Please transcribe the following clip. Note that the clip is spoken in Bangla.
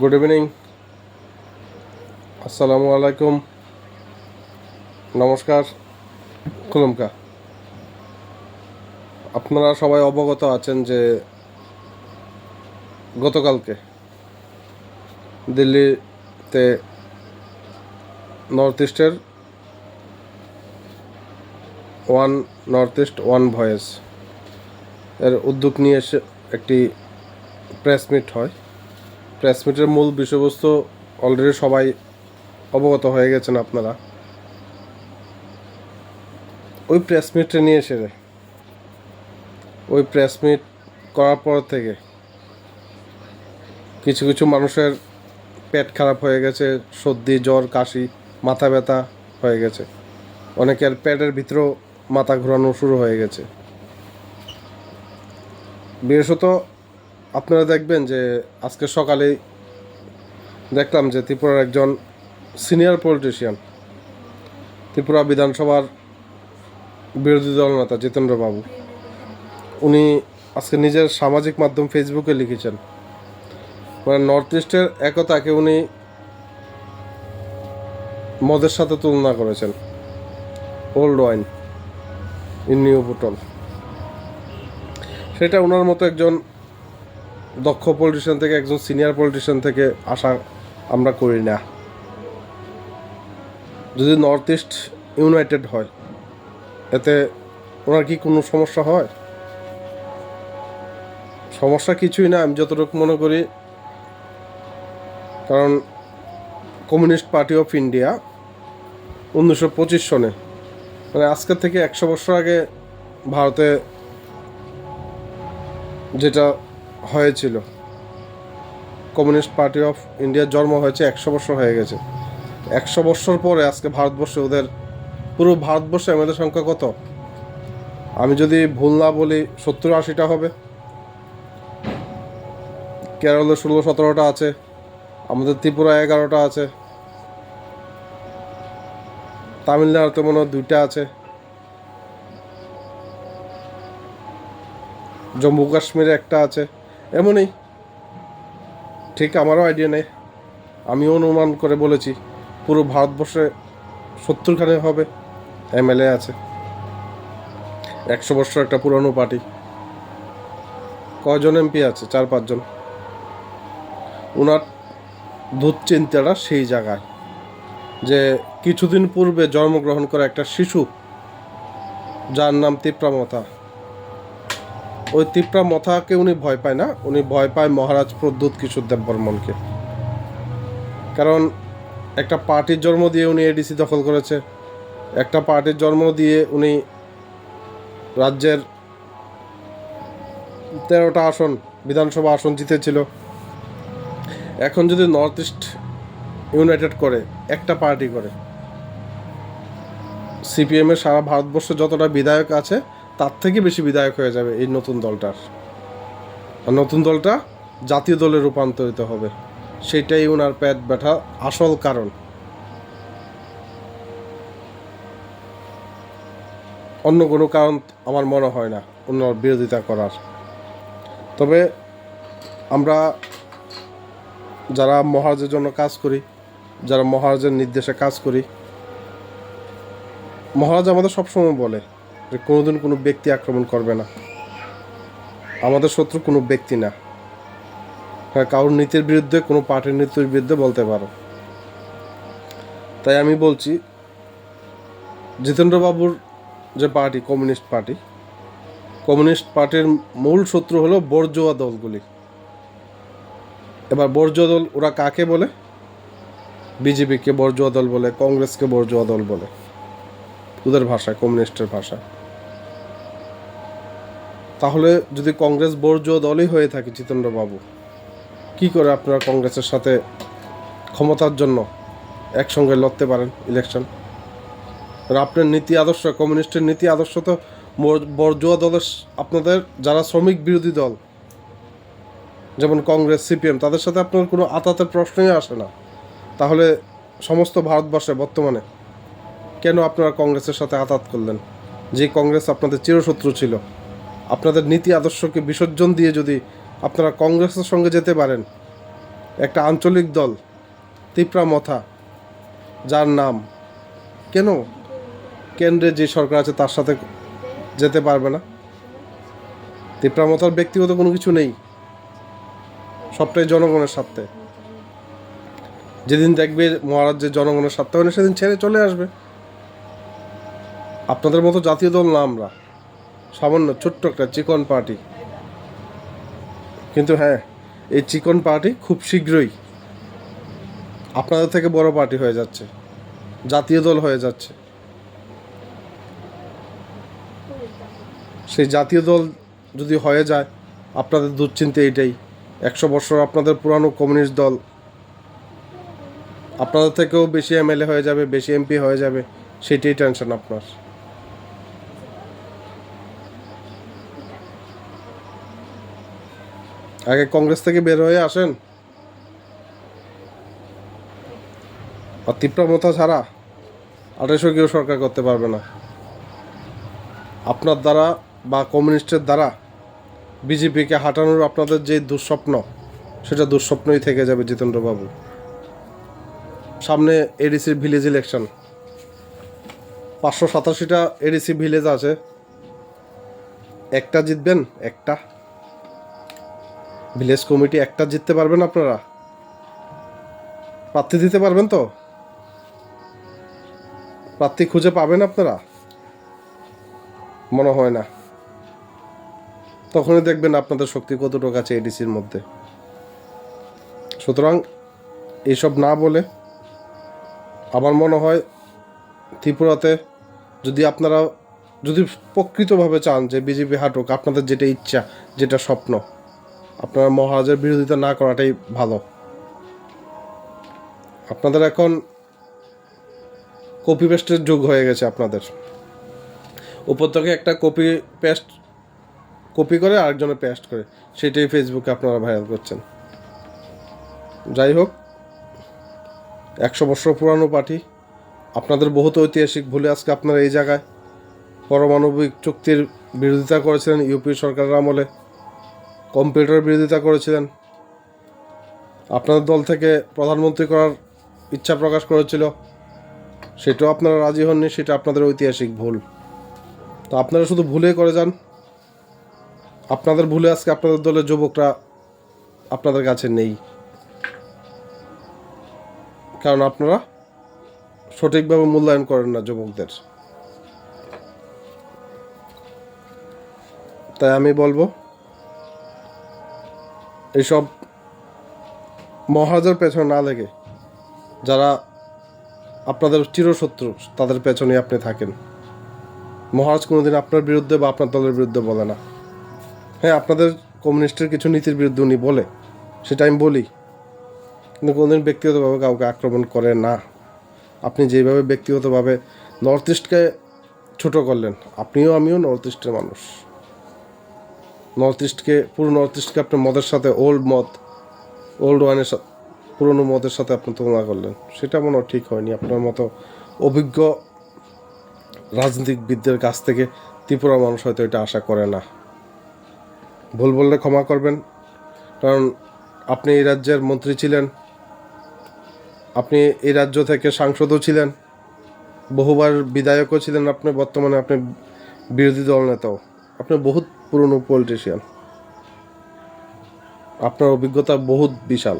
গুড ইভিনিং আসসালামু আলাইকুম নমস্কার খুলুমকা আপনারা সবাই অবগত আছেন যে গতকালকে দিল্লিতে নর্থ ইস্টের one north east one voice এর উদ্যোগ নিয়ে এসে একটি প্রেস মিট হয়। প্রেস মিটের মূল বিষয়বস্তু অলরেডি সবাই অবগত হয়ে গেছেন আপনারা। ওই প্রেস মিটটা নিয়ে এসে ওই প্রেস মিট করার পর থেকে কিছু কিছু মানুষের পেট খারাপ হয়ে গেছে, সর্দি, জ্বর, কাশি, মাথা ব্যথা হয়ে গেছে। অনেকের পেটের ভিতরেও মাথা ঘোরানো শুরু হয়ে গেছে। বিশেষত আপনারা দেখবেন যে আজকে সকালে দেখলাম যে ত্রিপুরার একজন সিনিয়র পলিটিশিয়ান, ত্রিপুরা বিধানসভার বিরোধী দল নেতা জিতেন্দ্র বাবু। উনি আজকে নিজের সামাজিক মাধ্যম ফেসবুকে লিখেছেন। মানে নর্থ ইস্টের একতাকে উনি মদের সাথে তুলনা করেছেন। Old wine in new bottle সেটা ওনার মতো একজন দক্ষ পলিটিশিয়ান থেকে, একজন সিনিয়র পলিটিশিয়ান থেকে আশা আমরা করি না। যদি নর্থ ইস্ট ইউনাইটেড হয়, এতে ওনার কি কোনো সমস্যা হয়? সমস্যা কিছুই না, আমি যতটুকু মনে করি। কারণ কমিউনিস্ট পার্টি অফ ইন্ডিয়া উনিশশো পঁচিশ সনে মানে আজকের থেকে একশো বছর আগে ভারতে যেটা হয়েছিল। কমিউনিস্ট পার্টি অফ ইন্ডিয়ার জন্ম হয়েছে একশো বছর হয়ে গেছে। একশো বছর পরে আজকে ভারতবর্ষে ওদের, পুরো ভারতবর্ষে আমাদের সংখ্যা কত? আমি যদি ভুল না বলি, সত্তর আশিটা হবে। কেরলে ষোলো, সতেরোটা আছে। আমাদের ত্রিপুরা এগারোটা আছে। তামিলনাড়ুতে মনে হয় দুইটা আছে। জম্মু কাশ্মীরে একটা আছে। এমনই। ঠিক আমারও আইডিয়া নেই। আমিও অনুমান করে বলেছি, পুরো ভারতবর্ষে সত্তরখানে হবে, এমএলএ আছে। একশো বছর একটা পুরনো পার্টি। কয়জন এমপি আছে? চার পাঁচজন ওনার দুশ্চিন্তাটা সেই জায়গায়, যে কিছুদিন পূর্বে জন্মগ্রহণ করা একটা শিশু, যার নাম তিপ্রামথা ওই তিপ্রা মথাকে উনি ভয় পায় না, উনি ভয় পায় মহারাজ প্রদ্যুৎ কিশোর দেব বর্মনকে। কারণ একটা পার্টির জন্ম দিয়ে উনি এডিসি দখল করেছে, একটা পার্টির জন্ম দিয়ে উনি রাজ্যের তেরোটা আসন, বিধানসভা আসন জিতেছিল। এখন যদি নর্থ ইস্ট ইউনাইটেড করে, একটা পার্টি করে সিপিএমের সারা ভারতবর্ষে যতটা বিধায়ক আছে তার থেকে বেশি বিধায়ক হয়ে যাবে এই নতুন দলটার। আর নতুন দলটা জাতীয় দলে রূপান্তরিত হবে। সেটাই ওনার প্যাট ব্যথা, আসল কারণ। অন্য কোনো কারণ আমার মনে হয় না ওনার বিরোধিতা করার। তবে আমরা যারা মহারাজের জন্য কাজ করি, যারা মহারাজের নির্দেশে কাজ করি, মহারাজ আমাদের সবসময় বলে যে কোনোদিন কোনো ব্যক্তি আক্রমণ করবে না। আমাদের শত্রু কোনো ব্যক্তি না। হ্যাঁ কারোর নীতির বিরুদ্ধে, কোনো পার্টির নীতির বিরুদ্ধে বলতে পারো। তাই আমি বলছি, জিতেন্দ্রবাবুর যে পার্টি, কমিউনিস্ট পার্টি, কমিউনিস্ট পার্টির মূল শত্রু হলো বর্জুয়া দলগুলি। এবার বর্জুয়া দল ওরা কাকে বলে? বিজেপিকে বর্জুয়া দল বলে, কংগ্রেসকে বর্জুয়া দল বলে। ওদের ভাষায় কমিউনিস্টের ভাষা। তাহলে যদি কংগ্রেস বর্জুয়া দলই হয়ে থাকে জিতেন্দ্রবাবু, কি করে আপনারা কংগ্রেসের সাথে ক্ষমতার জন্য একসঙ্গে লড়তে পারেন ইলেকশন আর আপনার নীতি আদর্শ, কমিউনিস্টের নীতি আদর্শ তো বর- বর্জুয়া দলের আপনাদের যারা শ্রমিক বিরোধী দল, যেমন কংগ্রেস, সিপিএম, তাদের সাথে আপনার কোনো আতাতের প্রশ্নই আসে না। তাহলে সমস্ত ভারতবর্ষে বর্তমানে কেন আপনারা কংগ্রেসের সাথে আতাত করলেন? যে কংগ্রেস আপনাদের চিরশত্রু ছিল। আপনাদের নীতি আদর্শকে বিসর্জন দিয়ে যদি আপনারা কংগ্রেসের সঙ্গে যেতে পারেন, একটা আঞ্চলিক দল, তিপ্রা মথা, যার নাম, কেন কেন্দ্রে যে সরকার আছে তার সাথে যেতে পারবে না? তিপ্রা মথার ব্যক্তিগত কোনো কিছু নেই। সবটাই জনগণের স্বার্থে। যেদিন দেখবে মহারাজ যে জনগণের স্বার্থে হয় সেদিন ছেড়ে চলে আসবে। আপনাদের মতো জাতীয় দল না আমরা। সামান্য ছোট্ট একটা চিকন পার্টি। কিন্তু হ্যাঁ এই চিকন পার্টি খুব শীঘ্রই আপনাদের থেকে বড় পার্টি হয়ে যাচ্ছে। জাতীয় দল হয়ে যাচ্ছে। সেই জাতীয় দল যদি হয়ে যায়, আপনাদের দুশ্চিন্তা এটাই। একশো বছর আপনাদের পুরানো কমিউনিস্ট দল। আপনাদের থেকেও বেশি এমএলএ হয়ে যাবে, বেশি এমপি হয়ে যাবে, সেটাই টেনশন আপনার। আগে কংগ্রেস থেকে বের হয়ে আসেন। আর তিপ্রামতা ছাড়া আঠাশো কেউ সরকার করতে পারবে না। আপনার দ্বারা বা কমিউনিস্টের দ্বারা বিজেপিকে হাঁটানোর আপনাদের যে দুঃস্বপ্ন, সেটা দুঃস্বপ্নই থেকে যাবে জিতেন্দ্রবাবু। সামনে এডিসির ভিলেজ ইলেকশন পাঁচশো সাতাশিটা এডিসি ভিলেজ আছে। একটা জিতবেন, একটা ভিলেজ কমিটি একটা জিততে পারবেন আপনারা? প্রার্থী দিতে পারবেন তো? প্রার্থী খুঁজে পাবেন আপনারা? মনে হয় না। তখনই দেখবেন আপনাদের শক্তি কতটুকু আছে এডিসির মধ্যে। সুতরাং এইসব না বলে আমার মনে হয় ত্রিপুরাতে যদি আপনারা যদি প্রকৃতভাবে চান যে বিজেপি হাঁটুক, আপনাদের যেটা ইচ্ছা, যেটা স্বপ্ন আপনারা মহারাজের বিরোধিতা না করাটাই ভালো। আপনাদের এখন কপি পেস্টের যুগ হয়ে গেছে আপনাদের। উপর থেকে একটা কপি পেস্ট কপি করে আরেকজনে পেস্ট করে, সেটাই ফেসবুকে আপনারা ভাইরাল করছেন। যাই হোক, একশো বছর পুরানো পার্টি আপনাদের বহুত ঐতিহাসিক ভুলে আজকে আপনারা এই জায়গায় পারমাণবিক চুক্তির বিরোধিতা করেছিলেন ইউপি সরকারের আমলে। কম্পিউটার বিরোধিতা করেছিলেন। আপনাদের দল থেকে প্রধানমন্ত্রী করার ইচ্ছা প্রকাশ করেছিল। সেটাও আপনারা রাজি হননি, সেটা আপনাদের ঐতিহাসিক ভুল। তো আপনারা শুধু ভুলে করে যান। আপনাদের ভুলে আজকে আপনাদের দলের যুবকরা আপনাদের কাছে নেই। কারণ আপনারা সঠিকভাবে মূল্যায়ন করেন না যুবকদের। তাই আমি বলব এইসব মহারাজের পেছনে না লেগে যারা আপনাদের চিরশত্রু, তাদের পেছনে আপনি থাকেন। মহারাজ কোনোদিন আপনার বিরুদ্ধে বা আপনার দলের বিরুদ্ধে বলে না। হ্যাঁ আপনাদের কমিউনিস্টের কিছু নীতির বিরুদ্ধে উনি বলে সেটা আমি বলি। কিন্তু কোনোদিন ব্যক্তিগতভাবে কাউকে আক্রমণ করে না। আপনি যেভাবে ব্যক্তিগতভাবে নর্থ ইস্টকে ছোটো করলেন, আপনিও আমিও নর্থ ইস্টের মানুষ। নর্থ ইস্টকে পুরো নর্থ ইস্টকে আপনি মদের সাথে ওল্ড মদ ওল্ড ওয়াইনের সাথে, পুরনো মদের সাথে আপনি তুলনা করলেন। সেটা মনে ঠিক হয়নি। আপনার মতো অভিজ্ঞ রাজনীতিকবিদদের কাছ থেকে ত্রিপুরা মানুষ হয়তো এটা আশা করে না। ভুল বললে ক্ষমা করবেন। কারণ আপনি এই রাজ্যের মন্ত্রী ছিলেন। আপনি এই রাজ্য থেকে সাংসদও ছিলেন। বহুবার বিধায়কও ছিলেন আপনি, বর্তমানে আপনি বিরোধী দল নেতাও। আপনি বহুত পুরনো পলিটিশিয়ান আপনার অভিজ্ঞতা বহুত বিশাল।